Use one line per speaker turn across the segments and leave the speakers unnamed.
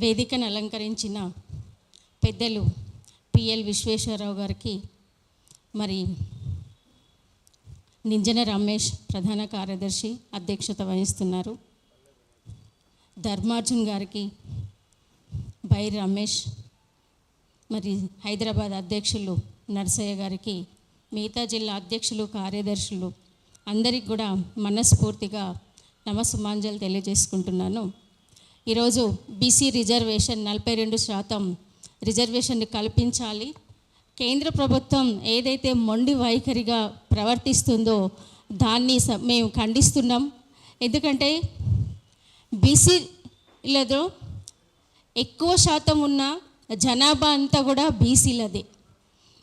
వేదికను అలంకరించిన పెద్దలు పిఎల్ విశ్వేశ్వరరావు గారికి మరి నింజన రమేష్ ప్రధాన కార్యదర్శి అధ్యక్షత వహిస్తున్నారు. ధర్మార్జున్ గారికి బై రమేష్ మరి హైదరాబాద్ అధ్యక్షులు నర్సయ్య గారికి మిగతా జిల్లా అధ్యక్షులు కార్యదర్శులు అందరికి కూడా మనస్ఫూర్తిగా నమస్సుమాంజలు తెలియజేసుకుంటున్నాను. ఈరోజు బీసీ రిజర్వేషన్ నలభై రెండు శాతం రిజర్వేషన్ కల్పించాలి. కేంద్ర ప్రభుత్వం ఏదైతే మొండి వైఖరిగా ప్రవర్తిస్తుందో దాన్ని స- మేము ఖండిస్తున్నాం. ఎందుకంటే బీసీలలో ఎక్కువ శాతం ఉన్న జనాభా అంతా కూడా బీసీలదే.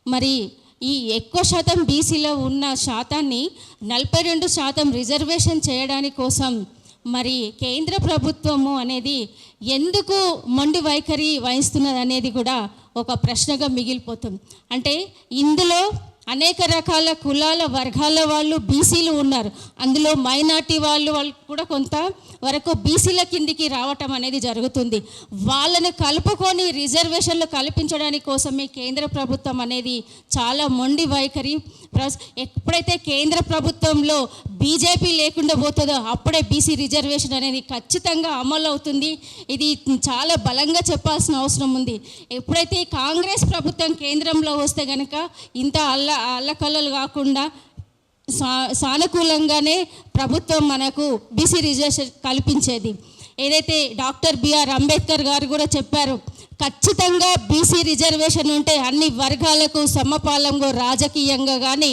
మరి ఈ ఎక్కువ శాతం బీసీలో ఉన్న శాతాన్ని నలభై రెండు శాతం రిజర్వేషన్ చేయడానికి కోసం మరి కేంద్ర ప్రభుత్వము అనేది ఎందుకు మొండి వైఖరి వహిస్తున్నది అనేది కూడా ఒక ప్రశ్నగా మిగిలిపోతుంది. అంటే ఇందులో అనేక రకాల కులాల వర్గాల వాళ్ళు బీసీలు ఉన్నారు. అందులో మైనార్టీ వాళ్ళు వాళ్ళు కూడా కొంత వరకు బీసీల కిందికి రావటం అనేది జరుగుతుంది. వాళ్ళని కలుపుకొని రిజర్వేషన్లు కల్పించడానికి కోసమే కేంద్ర ప్రభుత్వం అనేది చాలా మొండి వైఖరి. ప్లస్ ఎప్పుడైతే కేంద్ర ప్రభుత్వంలో బీజేపీ లేకుండా పోతుందో అప్పుడే బీసీ రిజర్వేషన్ అనేది ఖచ్చితంగా అమలు అవుతుంది. ఇది చాలా బలంగా చెప్పాల్సిన అవసరం ఉంది. ఎప్పుడైతే కాంగ్రెస్ ప్రభుత్వం కేంద్రంలో వస్తే కనుక ఇంత అల్ల అల్లకల్లలు కాకుండా సా సానుకూలంగానే ప్రభుత్వం మనకు బీసీ రిజర్వేషన్ కల్పించేది. ఏదైతే డాక్టర్ బిఆర్ అంబేద్కర్ గారు కూడా చెప్పారు ఖచ్చితంగా బీసీ రిజర్వేషన్ ఉంటే అన్ని వర్గాలకు సమపాలంగా రాజకీయంగా కానీ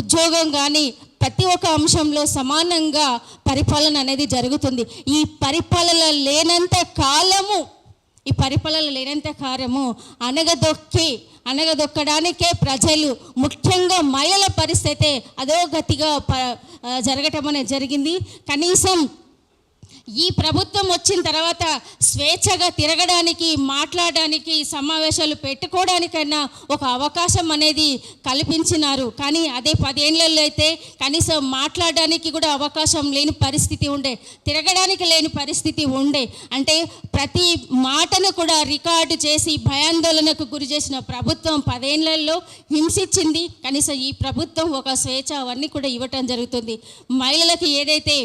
ఉద్యోగం కానీ ప్రతి ఒక్క అంశంలో సమానంగా పరిపాలన అనేది జరుగుతుంది. ఈ పరిపాలన లేనంత కాలము ఈ పరిపాలన లేనంత కార్యము అనగదొక్కి అనగదొక్కడానికే ప్రజలు ముఖ్యంగా మహిళల పరిస్థితి అధోగతిగా ప జరగటం అనేది జరిగింది. కనీసం ఈ ప్రభుత్వం వచ్చిన తర్వాత స్వేచ్ఛగా తిరగడానికి మాట్లాడడానికి సమావేశాలు పెట్టుకోవడానికైనా ఒక అవకాశం అనేది కల్పించినారు. కానీ అదే పదేళ్ళల్లో అయితే కనీసం మాట్లాడడానికి కూడా అవకాశం లేని పరిస్థితి ఉండే తిరగడానికి లేని పరిస్థితి ఉండే. అంటే ప్రతి మాటను కూడా రికార్డు చేసి భయాందోళనకు గురి చేసిన ప్రభుత్వం పదేళ్ళలో హింసించింది. కనీసం ఈ ప్రభుత్వం ఒక స్వేచ్ఛ అవన్నీ కూడా ఇవ్వటం జరుగుతుంది. మహిళలకు ఏదైతే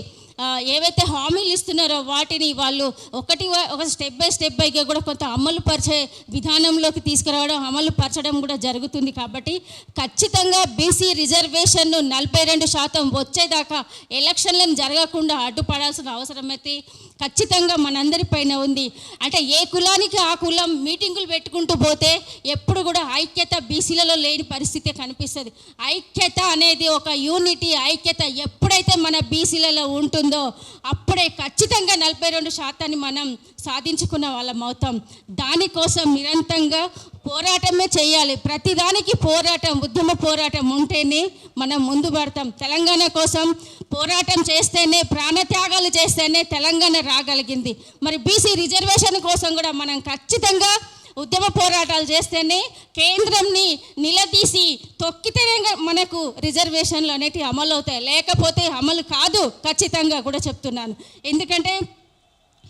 ఏవైతే హామీలు ఇస్తున్నారో వాటిని వాళ్ళు ఒకటి ఒక స్టెప్ బై స్టెప్ బైగా కూడా కొంత అమలు పరిచే విధానంలోకి తీసుకురావడం అమలు పరచడం కూడా జరుగుతుంది కాబట్టి ఖచ్చితంగా బీసీ రిజర్వేషన్ను నలభై రెండు శాతం వచ్చేదాకా ఎలక్షన్లను జరగకుండా అడ్డుపడాల్సిన అవసరం అయితే ఖచ్చితంగా మనందరిపైన ఉంది. అంటే ఏ కులానికి ఆ కులం మీటింగులు పెట్టుకుంటూ పోతే ఎప్పుడు కూడా ఐక్యత బీసీలలో లేని పరిస్థితి కనిపిస్తుంది. ఐక్యత అనేది ఒక యూనిటీ ఐక్యత ఎప్పుడైతే మన బీసీలలో ఉంటుంది అప్పుడే ఖచ్చితంగా నలభై రెండు శాతాన్ని మనం సాధించుకున్న వాళ్ళం అవుతాం దానికోసం నిరంతరంగా పోరాటమే చేయాలి. ప్రతిదానికి పోరాటం ఉద్యమ పోరాటం ఉంటేనే మనం ముందు పడతాం. తెలంగాణ కోసం పోరాటం చేస్తేనే ప్రాణత్యాగాలు చేస్తేనే తెలంగాణ రాగలిగింది. మరి బీసీ రిజర్వేషన్ కోసం కూడా మనం ఖచ్చితంగా ఉద్యమ పోరాటాలు చేస్తేనే కేంద్రంని నిలదీసి తొక్కితేనే మనకు రిజర్వేషన్లు అనేటివి అమలు అవుతాయి. లేకపోతే అమలు కాదు ఖచ్చితంగా కూడా చెప్తున్నాను. ఎందుకంటే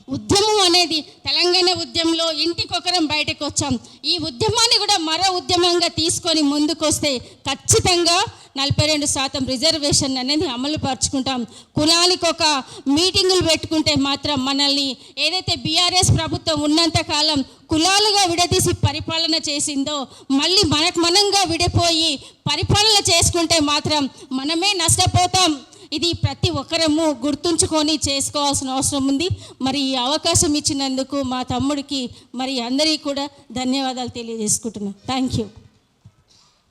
ఉద్యమం అనేది తెలంగాణ ఉద్యమంలో ఇంటికొకరం బయటకు వచ్చాం ఈ ఉద్యమాన్ని కూడా మరో ఉద్యమంగా తీసుకొని ముందుకొస్తే ఖచ్చితంగా నలభై రెండు శాతం రిజర్వేషన్ అనేది అమలు పరుచుకుంటాం. కులానికి ఒక మీటింగులు పెట్టుకుంటే మాత్రం మనల్ని ఏదైతే బీఆర్ఎస్ ప్రభుత్వం ఉన్నంత కాలం కులాలుగా విడదీసి పరిపాలన చేసిందో మళ్ళీ మనకు మనంగా విడిపోయి పరిపాలన చేసుకుంటే మాత్రం మనమే నష్టపోతాం. ఇది ప్రతి ఒక్కరము గుర్తుంచుకొని చేసుకోవాల్సిన అవసరం ఉంది. మరి ఈ అవకాశం ఇచ్చినందుకు మా తమ్ముడికి మరి అందరికీ కూడా ధన్యవాదాలు తెలియజేసుకుంటున్నాను థ్యాంక్ యూ